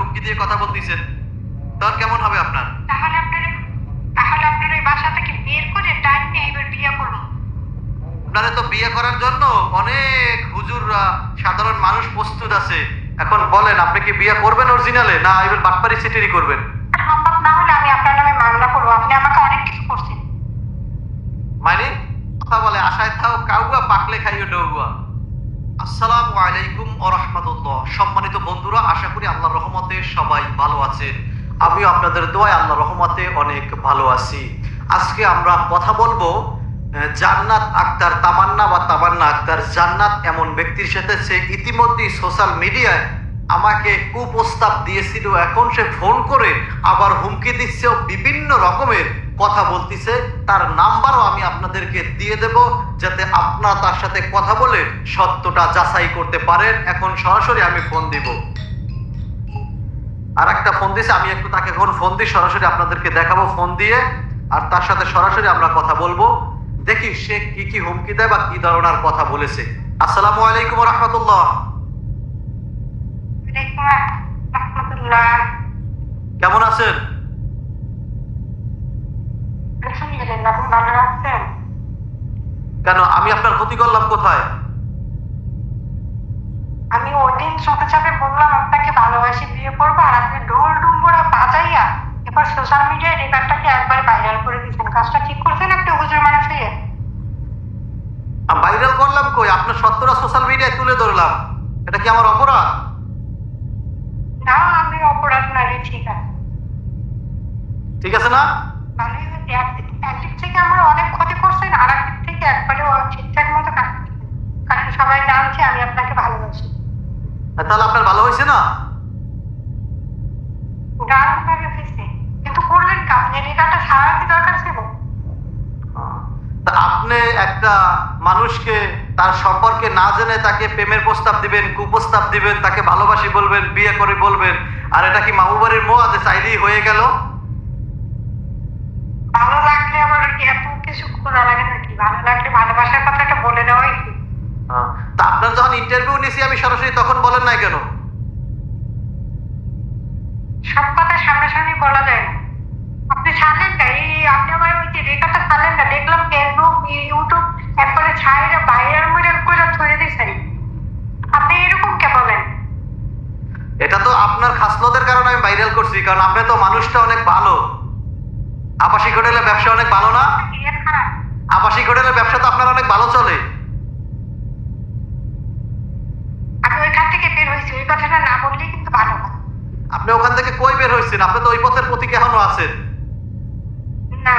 হুমকি দিয়ে কথা বলতেছেন। তখন কেমন হবে আপনার? তাহলে আপনার তাহলে আপনার ওই বাসা থেকে বের করে টাইম নিয়ে এবার বিয়ে করব। আপনারা তো বিয়ে করার জন্য অনেক হুজুররা সাধারণ মানুষ প্রস্তুত আছে। এখন বলেন আপনি কি বিয়ে করবেন অরিজিনালে না এবার বাটপারি সিটিরি করবেন? সম্ভব না হলে আমি আপনার নামে মামলা করব। আপনি আমাকে অনেক কিছু করছেন। মানে কথা বলে আশায় থাও কাউয়া পাকলে খাইও ডৌয়া। আসসালামু আলাইকুম ও রহমতুল্লাহ। সম্মানিত বন্ধুরা, আশা করি আল্লাহর রহমতে সবাই ভালো আছেন। আমিও আপনাদের দোয়ায় আল্লাহর রহমতে অনেক ভালো আছি। আজকে আমরা কথা বলব জান্নাত আক্তার তামান্না বা তামান্না আক্তার, জান্নাত এমন ব্যক্তির সাথে সে ইতিমধ্যেই সোশ্যাল মিডিয়ায় আমাকে কুপ্রস্তাব দিয়েছিল। এখন সে ফোন করে আবার হুমকি দিচ্ছে বিভিন্ন রকমের কথা বলতেছে তার নাম্বারও আমি আপনাদেরকে দিয়ে দেব যাতে আপনারা তার সাথে কথা বলে সত্যটা যাচাই করতে পারেন। এখন সরাসরি আমি ফোন দিব। আর একটা ফোন দিছে আমি একটু তাকে এখন ফোন দিই সরাসরি আপনাদেরকে দেখাবো ফোন দিয়ে। আর তার সাথে সরাসরি আমরা কথা বলব। দেখি সে কি কি হুমকি দেয় বা কি ধরনের কথা বলেছে। আসসালামু আলাইকুম রহমতুল্লাহ কেমন আছেন আলহামদুলিল্লাহ আপনি ভালো আছেন কেন? আমি আপনার ক্ষতি করলাম কোথায়? আমি ওই দিন ছোট চাপে বললাম আপনাকে ভালোবাসি বিয়ে করব আর আপনি ডোল ডুম্বুরা বাজাইয়া এবার সোশ্যাল মিডিয়ায় রেকর্ডটাকে একবার ভাইরাল করে দিয়েছেন। কাজটা ঠিক করছেন একটা হুজুর মানুষ? হয়ে ভাইরাল করলাম কই? আপনার সত্যরা সোশ্যাল মিডিয়ায় তুলে ধরলাম। এটা কি আমার অপরাধ? না আমি অপরাধ না রে ঠিক আছে। ঠিক আছে না? ভালোই হয়েছে এক- একদিক থেকে আমার অনেক ক্ষতি করছেন আর একদিক থেকে একবারে ঠিকঠাক মতো। কারণ সবাই জানছে আমি আপনাকে ভালোবাসি। তাহলে আপনার ভালো হয়েছে না? গান ভাবে হয়েছে। কিন্তু করলেন কাজ রেখাটা সারা কি দরকার ছিল। আপনি একটা মানুষকে তার সম্পর্কে না জেনে তাকে প্রেমের প্রস্তাব দিবেন কুপ্রস্তাব দিবেন তাকে ভালোবাসি বলবেন বিয়ে করে বলবেন আর এটা কি মামুবাড়ির মোয়া যে চাইলেই হয়ে গেল? কি এত কিছু করা লাগে নাকি? ভালো লাগলে ভালোবাসার কথাটা বলে দেওয়াই কি তা আপনার যখন ইন্টারভিউ নিয়েছি আমি সরাসরি তখন বলেন নাই কেন? সব কথা সামনাসামনি বলা যায় না। আপনি ছাড়লেন না এই আপনি আমার ওই যে রেখাটা ছাড়লেন না দেখলাম ফেসবুক ইউটিউব একবারে ছাইরে বাইরের মধ্যে করে ধরে দিয়েছেন আপনি এরকম কে বলেন? এটা তো আপনার খাসলতের কারণে আমি ভাইরাল করছি কারণ আপনি তো মানুষটা অনেক ভালো। আবাসিক হোটেলের ব্যবসা অনেক ভালো না? আবাসিক হোটেলের ব্যবসা তো আপনার অনেক ভালো চলে। আপনি ওখান থেকে কই বের হয়েছেন? আপনি তো ওই পথের প্রতীক এখনও আছেন। না।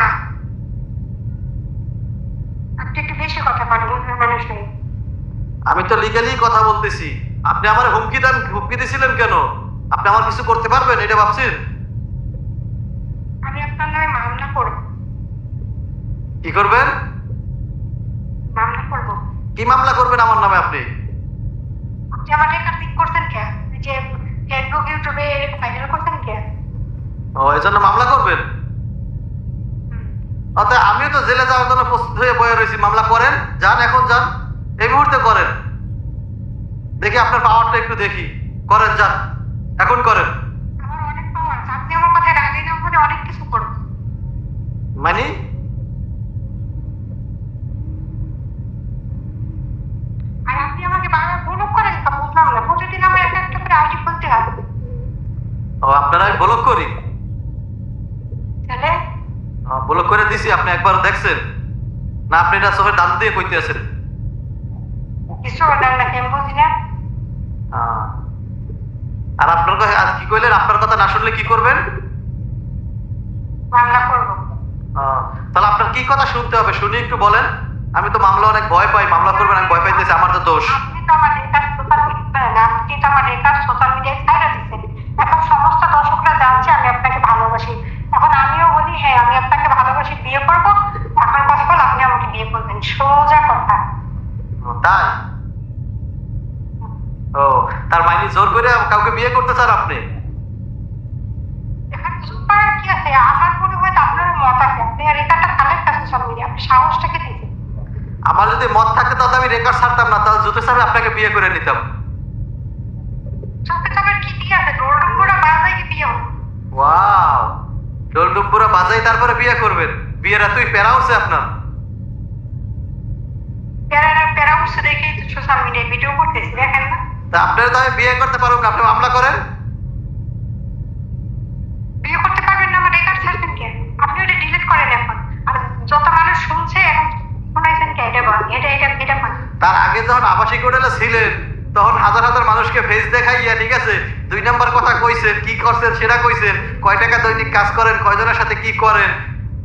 আপনি একটু বেশি কথা বলেন মানুষ আমি তো লিগালি কথা বলতেছি। আপনি আমার হুমকি দেন হুমকি দিছিলেন কেন? আপনি আমার কিছু করতে পারবেন এটা ভাবছেন? মামলা করব। কি করবেন? মামলা করব। কি মামলা করবেন আমার নামে আপনি? আপনি রেখা ঠিক করছেন কে? যে ফেসবুক ইউটিউবে ভাইরাল করছেন কে? ও মামলা করবেন? অতএব আমিও তো জেলে যাওয়ার জন্য প্রস্তুত হয়ে বয়ে রয়েছি। মামলা করেন যান এখন যান। এই মুহূর্তে করেন। দেখি আপনার পাওয়ারটা একটু দেখি। করেন যান। এখন করেন। আমার অনেক পাওয়ার আপনি আমার কথায় রাজি না অনেক কিছু করব। মানে? আপনারা ব্লক করি। ব্লক করে দিছি আপনি একবার দেখছেন? না আপনি এটা চোখে ডান দিয়ে কইতে আছেন? কিছু বলেন না কেন বুঝি না? আহ, আর আপনার কথা কি কইলেন? আপনার কথা না শুনলে কি করবেন মামলা করব আহ, তাহলে আপনার কি কথা শুনতে হবে? শুনি একটু বলেন। আমি তো মামলা অনেক ভয় পাই। মামলা করবেন আমি ভয় পাইতেছি আমার তো দোষ। আপনি তো আমার রেখার সোশ্যাল মিডিয়া আপনি তো আমার রেখার সোশ্যাল মিডিয়ায় ছাইরা দিচ্ছেন এখন সমস্ত দর্শকরা জানছে আমি আপনাকে ভালোবাসি। এখন আমিও বলি হ্যাঁ আমি আপনাকে ভালোবাসি বিয়ে করব। আপনার কথা বল আপনি আমাকে বিয়ে করবেন। সোজা কথা। ও, তাই? ও তার মাইনি জোর করে কাউকে বিয়ে করতে চান আপনি? এখানে কি আছে? আমার মনে হয় আপনার মত আছে। আপনি আর রেখাটা কালের সব মিলিয়ে আপনি সাহসটাকে দিয়েছেন। আমার যদি মত থাকতো তাহলে আমি রেকর্ড ছাড়তাম না। তাহলে জুতো সাহেব আপনাকে বিয়ে করে নিতাম। কি দিয়ে আছে? কি ওয়াও! বাজাই তারপরে বিয়ে করবেন। বিয়ের এতই প্যারা হচ্ছে আপনার। প্যারা দেখেই তো সোশ্যাল মিডিয়ায় ভিডিও করতেছি দেখেন না। তা আপনারা তো আমি বিয়ে করতে পারব না। আপনি মামলা করেন? তার আগে যখন আবাসিক হোটেলে ছিলেন তখন হাজার হাজার মানুষকে ফেস দেখাইয়া ঠিক আছে দুই নাম্বার কথা কইছেন কি করছেন সেটা কইছেন কয় টাকা দৈনিক কাজ করেন কয়জনের সাথে কি করেন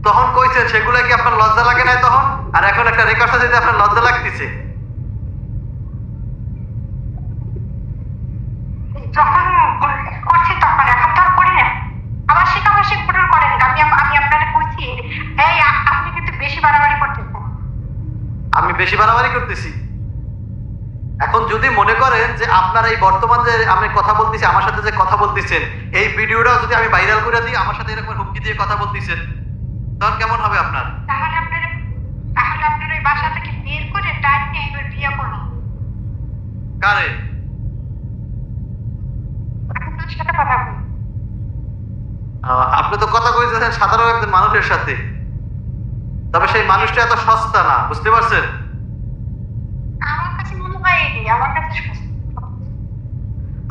তখন কইছেন সেগুলো কি আপনার লজ্জা লাগে না তখন? আর এখন একটা রেকর্ড দিতে আপনার লজ্জা লাগতেছে। যখন করছি তখন এখন তো করি না। আবাসিক আবাসিক হোটেল করেন আমি আমি আপনাকে কইছি এই আপনি কিন্তু বেশি বাড়াবাড়ি করতেছেন আমি বেশি বাড়াবাড়ি করতেছি। এখন যদি মনে করেন যে আপনার এই বর্তমান যে আমি কথা বলতেছি আমার সাথে যে কথা বলতেছেন এই ভিডিওটাও যদি আমি ভাইরাল করে দিই আমার সাথে এরকম হুমকি দিয়ে কথা বলতেছেন তখন কেমন হবে আপনার? তাহলে আপনার তাহলে আপনার ওই বাসা থেকে বের করে টাইম নিয়ে এবার বিয়ে করুন। কারে? কথা আপনি তো কথা কইতেছেন সাধারণ একজন মানুষের সাথে। তবে সেই মানুষটা এত সস্তা না বুঝতে পারছেন।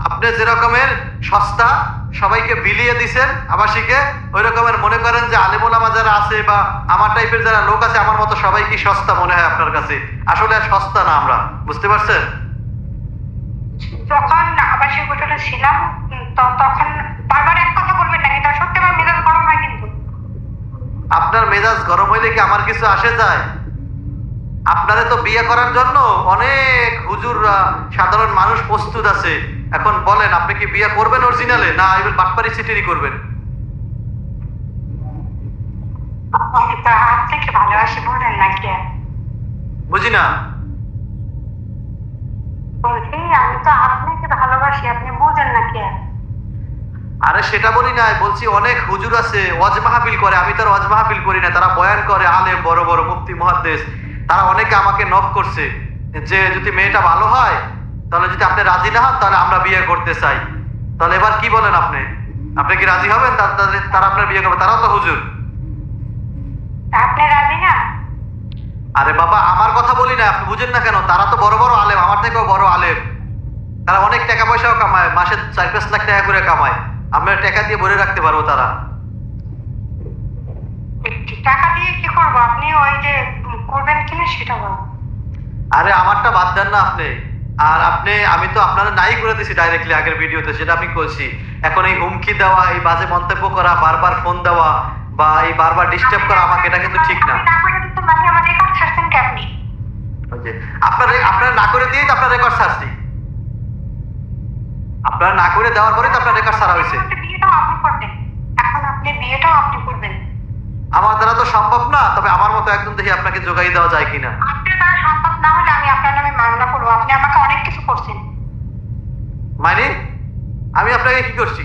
আপনি যে রকমের সস্তা সবাইকে বিলিয়ে দিছেন আবাসিকে ওই রকমের মনে করেন যে আলেমুলামা যারা আছে বা আমার টাইপের যারা লোক আছে আমার মতো সবাই কি সস্তা মনে হয় আপনার কাছে? আসলে সস্তা না আমরা বুঝতে পারছেন? যখন আবাসিক হোটেলে ছিলাম তখন বারবার এক কথা বলবেন না এটা আপনার মেজাজ গরম হইলে কি আমার কিছু আসে যায়? আপনারে তো বিয়ে করার জন্য অনেক হুজুররা সাধারণ মানুষ প্রস্তুত আছে। এখন বলেন আপনি কি বিয়ে করবেন অরিজিনালে না এবার বাটপারি সিটিরই করবেন। আপনাকে ভালোবাসি বলেন নাকি? আর? বুঝি না। বলছি আমি তো আপনাকে ভালোবাসি আপনি বোঝেন নাকি? আর? আরে সেটা বলি না বলছি অনেক হুজুর আছে ওয়াজ মাহফিল করে আমি তার ওয়াজ মাহফিল করি না তারা বয়ান করে আলেম বড় বড় মুফতি মুহাদ্দেশ তারা অনেকে আমাকে নক করছে যে যদি মেয়েটা ভালো হয় তাহলে যদি আপনি রাজি না হন তাহলে আমরা বিয়ে করতে চাই। তাহলে এবার কি বলেন আপনি? আপনি কি রাজি হবেন? তারা আপনার বিয়ে করবে তারাও তো হুজুর। আপনি রাজি না? আরে বাবা আমার কথা বলি না আপনি বুঝেন না কেন? তারা তো বড় বড় আলেম আমার থেকেও বড় আলেম। তারা অনেক টাকা পয়সাও কামায় মাসে চার পাঁচ লাখ টাকা করে কামায়। আমরা টাকা দিয়ে ভরে রাখতে পারব তারা। টাকা দিয়ে কি করব? আপনি ওই যে করবেন কিনা সেটা বলুন। আরে আমারটা বাদ দেন না আপনি। আর আপনি আমি তো আপনারা নাই করে দিছি ডাইরেক্টলি আগের ভিডিওতে সেটা আমি করছি। এখন এই হুমকি দেওয়া এই বাজে মন্তব্য করা বারবার ফোন দেওয়া বা এই বারবার ডিস্টার্ব করা আমাকে এটা কিন্তু ঠিক না। মানে আপনার আপনারা না করে দিয়েই তো আপনার রেকর্ড ছাড়ছি। আপনারা না করে দেওয়ার পরে তো আপনার রেকর্ড সারা হয়েছে। বিয়েটা বিয়েটাও আপনি করবেন। এখন আপনি বিয়েটাও আপনি করবেন। আমার দ্বারা তো সম্ভব না তবে আমার মতো একজন দেখি আপনাকে যোগাই দেওয়া যায় কিনা। আপনি দ্বারা সম্ভব না হলে আমি আপনার নামে মামলা করব। আপনি আমাকে অনেক কিছু করছেন। মানে? আমি আপনাকে কি করছি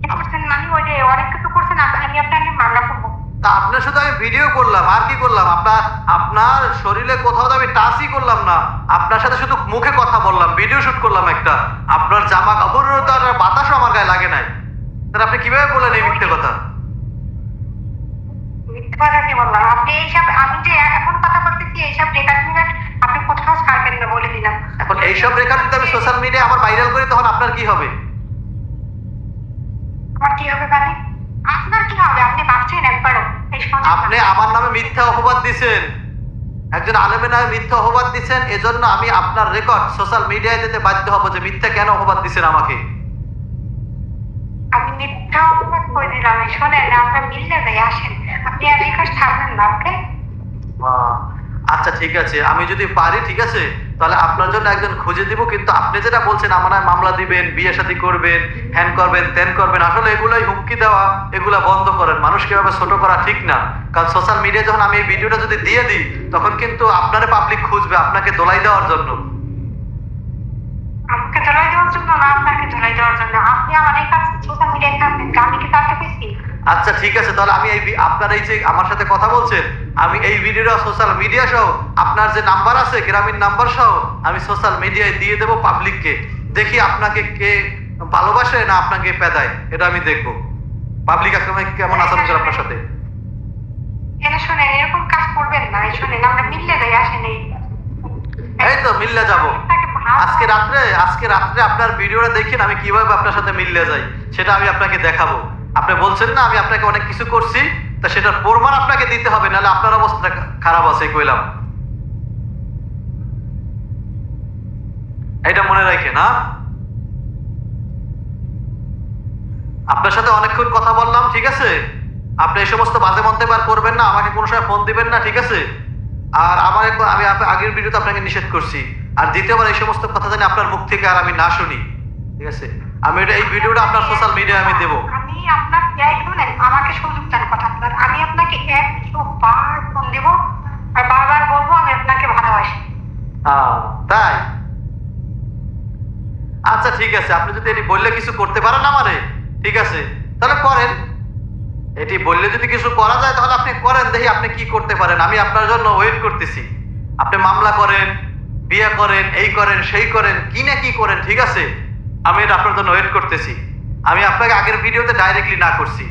কি করছেন মানে ওই যে অনেক কিছু করছেন আপ- আমি আপনার নামে মামলা করব তা আপনার সাথে আমি ভিডিও করলাম আর কি করলাম? আপনার আপনার শরীরে কোথাও আমি টাচই করলাম না। আপনার সাথে শুধু মুখে কথা বললাম ভিডিও শুট করলাম একটা। আপনার জামা কাপড়েরও তো আর বাতাসও আমার গায়ে লাগে নাই। তাহলে আপনি কীভাবে বলেন এই মিথ্যে কথা? কি আপনি এইসব আমি যে এখন কথা বলতেছি এইসব রেকর্ড আপনি কোথাও ছাড়বেন না বলে দিলাম। এখন এইসব রেকর্ড যদি আমি সোশ্যাল মিডিয়ায় আমার ভাইরাল করি তখন আপনার কি হবে? আমার কি হবে মানে? আপনার কি হবে? আপনি ভাবছেন একবারও। আপনি আমার নামে মিথ্যা অপবাদ দিছেন। একজন আলেমের নামে মিথ্যা অপবাদ দিচ্ছেন এজন্য আমি আপনার রেকর্ড সোশ্যাল মিডিয়ায় দিতে বাধ্য হব যে মিথ্যা কেন অপবাদ দিচ্ছেন আমাকে। আমি মিথ্যা অপবাদ করে দিলাম শোনেন আমরা মিললে যাই আসেন। আপনি আর রেকর্ড না ওকে আচ্ছা ঠিক আছে। আমি যদি পারি ঠিক আছে? তাহলে আপনার জন্য একজন খুঁজে দিব কিন্তু আপনি যেটা বলছেন আমার মামলা দিবেন বিয়ে শাদী করবেন হ্যান করবেন ত্যান করবেন আসলে এগুলাই হুমকি দেওয়া এগুলা বন্ধ করেন। মানুষকে এভাবে ছোট করা ঠিক না। কারণ সোশ্যাল মিডিয়া যখন আমি এই ভিডিওটা যদি দিয়ে দিই তখন কিন্তু আপনারে পাবলিক খুঁজবে আপনাকে দোলাই দেওয়ার জন্য। আমাকে দেওয়ার জন্য না আপনাকে ধলাই দেওয়ার জন্য। আপনি আমার এই কাছে সোশ্যাল মিডিয়ায় থাকবেন আমি কি তাতে পেয়েছি আচ্ছা ঠিক আছে তাহলে আমি এই আপনার এই যে আমার সাথে কথা বলছেন আমি এই ভিডিওটা সোশ্যাল মিডিয়া সহ আপনার যে নাম্বার আছে গ্রামীণ নাম্বার সহ আমি সোশ্যাল মিডিয়ায় দিয়ে দেবো পাবলিককে দেখি আপনাকে কে ভালোবাসে না আপনাকে পেদায় এটা আমি দেখব। পাবলিক আক্রমণ কেমন আচরণ করে আপনার সাথে? এনে শোনেন এরকম কাজ করবেন না এই শোনেন আমরা মিললে যাই আসেন এই তো মিললে যাব। আজকে রাত্রে আজকে রাত্রে আপনার ভিডিওটা দেখেন আমি কীভাবে আপনার সাথে মিললে যাই সেটা আমি আপনাকে দেখাবো। আপনি বলছেন না আমি আপনাকে অনেক কিছু করছি। তা সেটার প্রমাণ আপনাকে দিতে হবে, নাহলে আপনার অবস্থা খারাপ আছে কইলাম। এটা মনে রাখে না আপনার সাথে অনেকক্ষণ কথা বললাম, ঠিক আছে? আপনি এই সমস্ত বাজে মন্তব্য আর করবেন না, আমাকে কোনো সময় ফোন দিবেন না, ঠিক আছে? আর আমার আমি আগের ভিডিওতে আপনাকে নিষেধ করছি। আর দ্বিতীয়বার এই সমস্ত কথা জানি আপনার মুখ থেকে আর আমি না শুনি, ঠিক আছে? আমি এটা এই ভিডিওটা আপনার সোশ্যাল মিডিয়ায় আমি দেবো। আমি আপনাকে শুনেন আমাকে সুযোগ দেন কথা আপনার আমি আপনাকে একশো বার ফোন দেবো আর বারবার বলব আমি আপনাকে ভালোবাসি। তাই? আচ্ছা ঠিক আছে। আপনি যদি এটি বললে কিছু করতে পারেন আমারে ঠিক আছে। তাহলে করেন। এটি বললে যদি কিছু করা যায় তাহলে আপনি করেন। দেখি আপনি কি করতে পারেন। আমি আপনার জন্য ওয়েট করতেছি। আপনি মামলা করেন বিয়ে করেন এই করেন সেই করেন কি না কি করেন ঠিক আছে? আমি এটা আপনার জন্য ওয়েট করতেছি। আমি আপনাকে আগের ভিডিওতে ডাইরেক্টলি না করছি।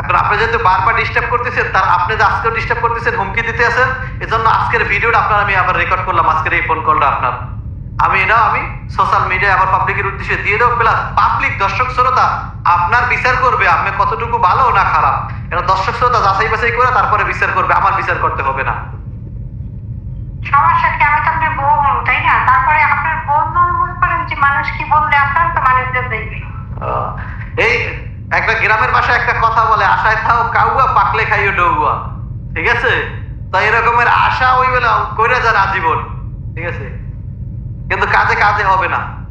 এখন আপনি যেহেতু বারবার ডিস্টার্ব করতেছেন, তার আপনি যে আজকেও ডিস্টার্ব করতেছেন, হুমকি দিতে আছেন, এজন্য আজকের ভিডিওটা আপনার আমি আবার রেকর্ড করলাম, আজকের এই ফোন কলটা আপনার। আমি এটা আমি সোশ্যাল মিডিয়ায় আবার পাবলিকের উদ্দেশ্যে দিয়ে দেবো। প্লাস পাবলিক দর্শক, শ্রোতা, আপনার বিচার করবে, আপনি কতটুকু ভালো না খারাপ। এটা দর্শক, শ্রোতা, যাচাই বাছাই করে তারপরে বিচার করবে, আমার বিচার করতে হবে না। সমস্যা কি আমি তো আপনার বউ তাই না? তারপরে আপনার করেন মানুষ কি বললে দেখবে এই একটা গ্রামের ভাষায় একটা কথা বলে, আশায় থাও, কাউয়া পাকলে খাইও ডৌয়া। ঠিক আছে? তো এরকমের আশা ওই বেলা আজীবন। ঠিক আছে? কিন্তু কাজে কাজে হবে না।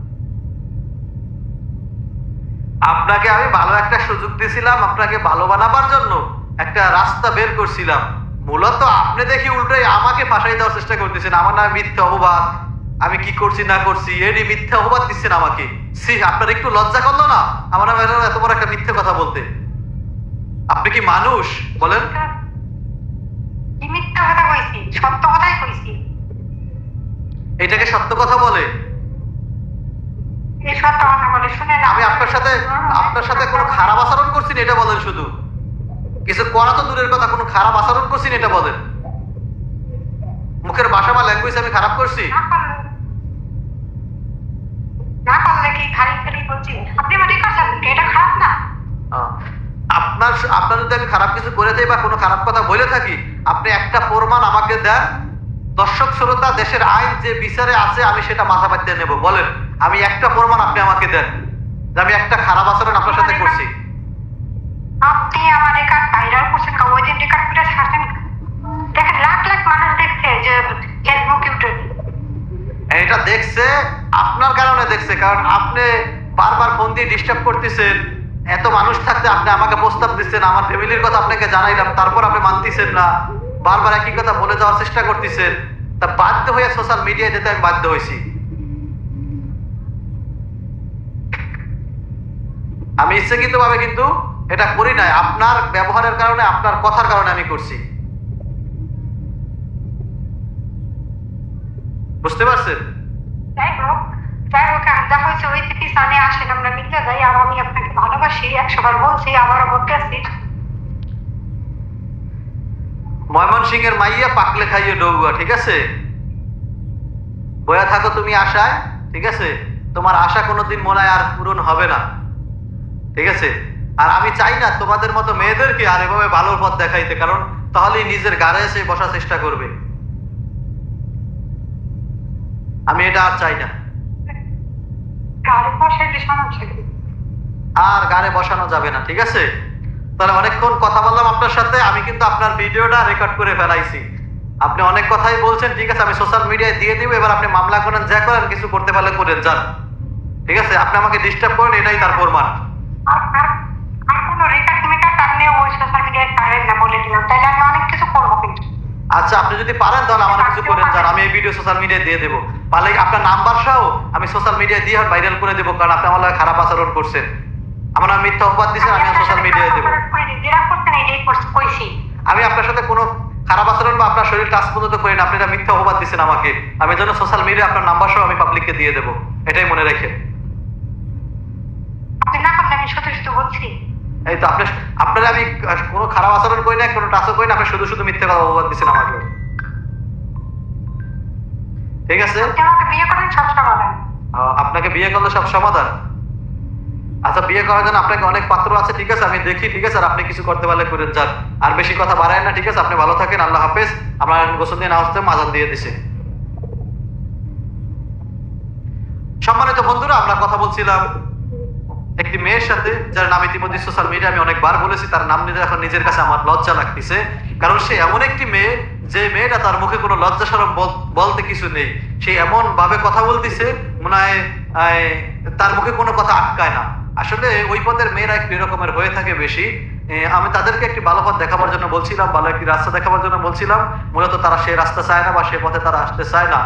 আপনাকে আমি ভালো একটা সুযোগ দিয়েছিলাম আপনাকে ভালো বানাবার জন্য একটা রাস্তা বের করছিলাম। মূলত আপনি দেখি উল্টোই আমাকে ফাঁসাই দেওয়ার চেষ্টা করতেছেন। আমার নামে মিথ্যে অপবাদ আমি কি করছি না করছি এরই মিথ্যে অপবাদ দিচ্ছেন আমাকে। সি আপনার একটু লজ্জা করল না? আমার এত বড় একটা মিথ্যে কথা বলতে। আপনি কি মানুষ? বলেন। মিথ্যা কথা কইছি? সত্য কথাই কইছি। এটাকে সত্য কথা বলে। আমি আপনার সাথে আপনার সাথে কোনো খারাপ আচরণ করছি না এটা বলেন শুধু। কিছু করা তো দূরের কথা কোনো খারাপ আচরণ করছি না এটা বলেন। মুখের ভাষা বা ল্যাঙ্গুয়েজ আমি খারাপ করছি না পারলে না পারলে কি খালি খালি বলছি আপনি করছেন এটা খারাপ না? আপনার আপনার যদি আমি খারাপ কিছু করে থাকি বা কোনো খারাপ কথা বলে থাকি আপনি একটা প্রমাণ আমাকে দেন। দর্শক শ্রোতা দেশের আইন যে বিচারে আছে আমি সেটা মাথা পাতিতে নেব। বলেন আমি একটা প্রমাণ আপনি আমাকে দেন। যে আমি একটা খারাপ আচরণ আপনার সাথে করছি। আপনি আমার রেকর্ড ভাইরাল করছেন ওই দিন রেকর্ড করে ছাড়ছেন দেখেন লাখ লাখ মানুষ দেখছে যে ফেসবুক ইউটিউব এটা দেখছে আপনার কারণে দেখছে কারণ আপনি বারবার ফোন দিয়ে ডিস্টার্ব করতেছেন, এত মানুষ থাকতে আপনি আমাকে প্রস্তাব দিচ্ছেন, আমার ফ্যামিলির কথা আপনাকে জানাইলাম, তারপর আপনি মানতেছেন না, বারবার একই কথা বলে যাওয়ার চেষ্টা করতেছেন, তা বাধ্য হয়ে সোশ্যাল মিডিয়ায় যেতে আমি বাধ্য হয়েছি। আমি ইচ্ছাকৃত ভাবে কিন্তু এটা করি নাই, আপনার ব্যবহারের কারণে, আপনার কথার কারণে আমি করছি। বুঝতে পারছেন যাই হোক যাই হোক আর যা হয়েছে, ওই থেকে সামনে আসেন, আমরা মিলে যাই, আর আমি আপনাকে ভালোবাসি একশো বার বলছি আবারও বলতেছি ময়মনসিং এর মাইয়া পাকলে খাইয়ে ডৌগুয়া ঠিক আছে? বয়া থাকো তুমি আশায়, ঠিক আছে? তোমার আশা কোনোদিন মনে আর পূরণ হবে না, ঠিক আছে? আর আমি চাই না তোমাদের মতো মেয়েদেরকে আর এভাবে ভালোর পথ দেখাইতে, কারণ তাহলেই নিজের গাড়ে এসে বসার চেষ্টা করবে। আমি এটা আর চাই না গাড়ি বসে সমস্যা কি? আর গানে বসানো যাবে না ঠিক আছে? তাহলে অনেকক্ষণ কথা বললাম আপনার সাথে আমি কিন্তু আপনার ভিডিওটা রেকর্ড করে ফেলাইছি। আপনি অনেক কথাই বলছেন ঠিক আছে আমি সোশ্যাল মিডিয়ায় দিয়ে দিব এবার আপনি মামলা করেন যা করেন কিছু করতে পারলে করেন যান। ঠিক আছে আপনি আমাকে ডিস্টার্ব করেন এটাই তার প্রমাণ। আচ্ছা আপনি যদি পারেন তাহলে আমার কিছু করেন যান আমি এই ভিডিও সোশ্যাল মিডিয়ায় দিয়ে দেবো। পারলে আপনার নাম্বার সহ আমি সোশ্যাল মিডিয়ায় দিয়ে ভাইরাল করে দেবো কারণ আপনি আমার খারাপ আচরণ করছেন। আমার নামে মিথ্যা অপবাদ দিচ্ছেন আমি সোশ্যাল মিডিয়ায় দেবো। আমি আপনার সাথে কোনো খারাপ আচরণ বা আপনার শরীর টাচ পর্যন্ত করি না আপনি এটা মিথ্যা অপবাদ দিচ্ছেন আমাকে। আমি জন্য সোশ্যাল মিডিয়া আপনার নাম্বার সহ আমি পাবলিককে দিয়ে দেবো এটাই মনে রেখে। এই তো আপনি আপনারা আমি কোনো খারাপ আচরণ করি না কোনো টাচও করি না আপনি শুধু শুধু মিথ্যা কথা অপবাদ দিচ্ছেন আমাকে। ঠিক আছে? আপনাকে বিয়ে করলে সব সমাধান? আচ্ছা বিয়ে করার জন্য আপনাকে অনেক পাত্র আছে ঠিক আছে? আমি দেখি ঠিক আছে? আর আপনি কিছু করতে পারলে করেন যান। আর বেশি কথা বাড়ায় না ঠিক আছে? আপনি ভালো থাকেন আল্লাহ হাফেজ। আমরা গোসল দিয়ে নামাজ মাজান দিয়ে দিছি। সম্মানিত বন্ধুরা আমরা কথা বলছিলাম একটি মেয়ের সাথে যার নাম ইতিমধ্যে সোশ্যাল মিডিয়া আমি অনেকবার বলেছি তার নাম নিতে এখন নিজের কাছে আমার লজ্জা লাগতেছে। কারণ সে এমন একটি মেয়ে যে মেয়েটা তার মুখে কোনো লজ্জা সরম বলতে কিছু নেই। সে এমন ভাবে কথা বলতেছে, মনে হয় তার মুখে কোনো কথা আটকায় না। আসলে ওই পথের মেয়েরা একটু এরকমের হয়ে থাকে বেশি। আমি তাদেরকে একটি ভালো পথ দেখাবার জন্য বলছিলাম, ভালো একটি রাস্তা দেখাবার জন্য বলছিলাম। মূলত তারা সেই রাস্তা চায় না বা সেই পথে তারা আসতে চায় না।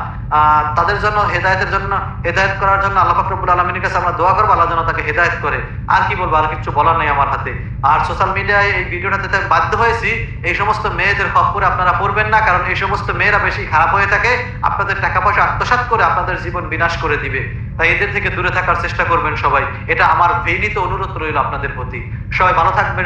তাদের জন্য হেদায়তের জন্য, হেদায়ত করার জন্য আল্লাহ ফাকরুল আলমিনের কাছে আমরা দোয়া করব, আল্লাহ যেন তাকে হেদায়ত করে। আর কি বলব, আর কিছু বলার নেই আমার হাতে। আর সোশ্যাল মিডিয়ায় এই ভিডিওটা দিতে আমি বাধ্য হয়েছি, এই সমস্ত মেয়েদের হক করে আপনারা পড়বেন না, কারণ এই সমস্ত মেয়েরা বেশি খারাপ হয়ে থাকে, আপনাদের টাকা পয়সা আত্মসাৎ করে আপনাদের জীবন বিনাশ করে দিবে। তাই এদের থেকে দূরে থাকার চেষ্টা করবেন সবাই। এটা আমার বিনীত অনুরোধ রইল আপনাদের প্রতি। সবাই ভালো থাকবেন